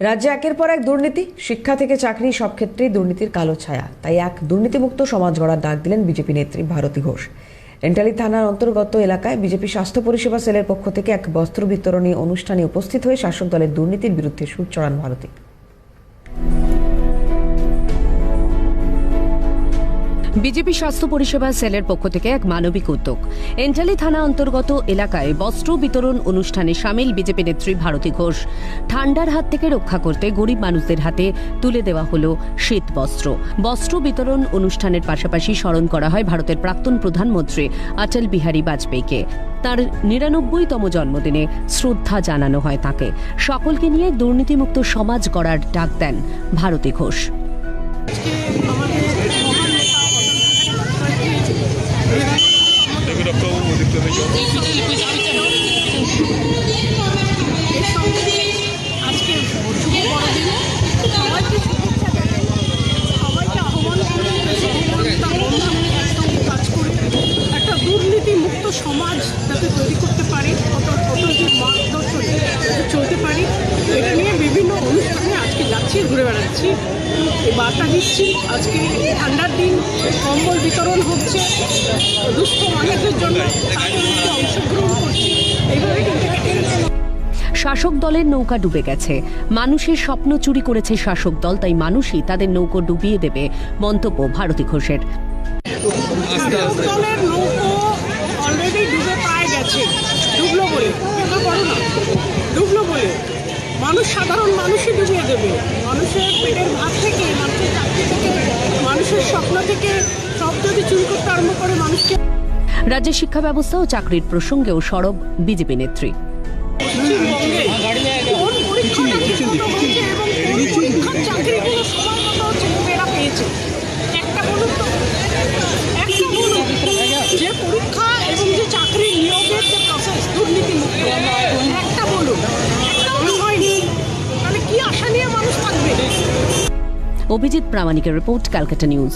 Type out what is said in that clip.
রাজ্যে একের পর এক দুর্নীতি, শিক্ষা থেকে চাকরি সব ক্ষেত্রেই দুর্নীতির কালো ছায়া। তাই এক দুর্নীতিমুক্ত সমাজ গড়ার ডাক দিলেন বিজেপি নেত্রী ভারতী ঘোষ। এন্টালি থানার অন্তর্গত এলাকায় বিজেপি স্বাস্থ্য পরিষেবা সেলের পক্ষ থেকে এক বস্ত্র বিতরণী অনুষ্ঠানে উপস্থিত হয়ে শাসক দলের দুর্নীতির বিরুদ্ধে সুর চড়ান ভারতী। বিজেপি স্বাস্থ্য পরিষেবা সেলের পক্ষ থেকে এক মানবিক উদ্যোগ। এন্টালি থানা অন্তর্গত এলাকায় বস্ত্র বিতরণ অনুষ্ঠানে সামিল বিজেপি নেত্রী ভারতী ঘোষ। ঠান্ডার হাত থেকে রক্ষা করতে গরিব মানুষদের হাতে তুলে দেওয়া হল শীত বস্ত্র। বস্ত্র বিতরণ অনুষ্ঠানের পাশাপাশি স্মরণ করা হয় ভারতের প্রাক্তন প্রধানমন্ত্রী অটল বিহারী বাজপেয়ীকে। তার নিরানব্বইতম জন্মদিনে শ্রদ্ধা জানানো হয় তাকে। সকলকে নিয়ে দুর্নীতিমুক্ত সমাজ গড়ার ডাক দেন ভারতী ঘোষ। আজকে শুভ বড়দিন সবাইকে শুভেচ্ছা সবাইকে আহ্বান কাজ করে একটা দুর্নীতি সমাজ যাতে তৈরি করতে পারি অটল অটলজির মার্গদর্শনে চলতে পারি। এটা নিয়ে বিভিন্ন অনুষ্ঠানে আজকে ঘুরে বেড়াচ্ছি। বার্তা দিচ্ছি আজকে ঠান্ডার দিন কম্বল বিতরণ হচ্ছে। দুস্থ মানুষদের জন্য অংশগ্রহণ করছি। এইভাবে কিন্তু শাসক দলের নৌকা ডুবে গেছে। মানুষের স্বপ্ন চুরি করেছে শাসক দল তাই মানুষই তাদের নৌকো ডুবিয়ে দেবে মন্তব্য ভারতী ঘোষের। দলের নৌকো অলরেডি ডুবে প্রায় গেছে। ডুবলো বলে। ডুবলো বলে। মানুষ সাধারণ মানুষই ডুবিয়ে দেবে। মানুষের পেটের ভাত থেকে মানুষের চাকরি থেকে মানুষের স্বপ্ন থেকে সব যদি চুরি করতে আরম্ভ করে মানুষকে। রাজ্যের শিক্ষা ব্যবস্থা ও চাকরির প্রসঙ্গেও সরব বিজেপি নেত্রী। অভিজিৎ প্রামাণিকের রিপোর্ট ক্যালকাটা নিউজ।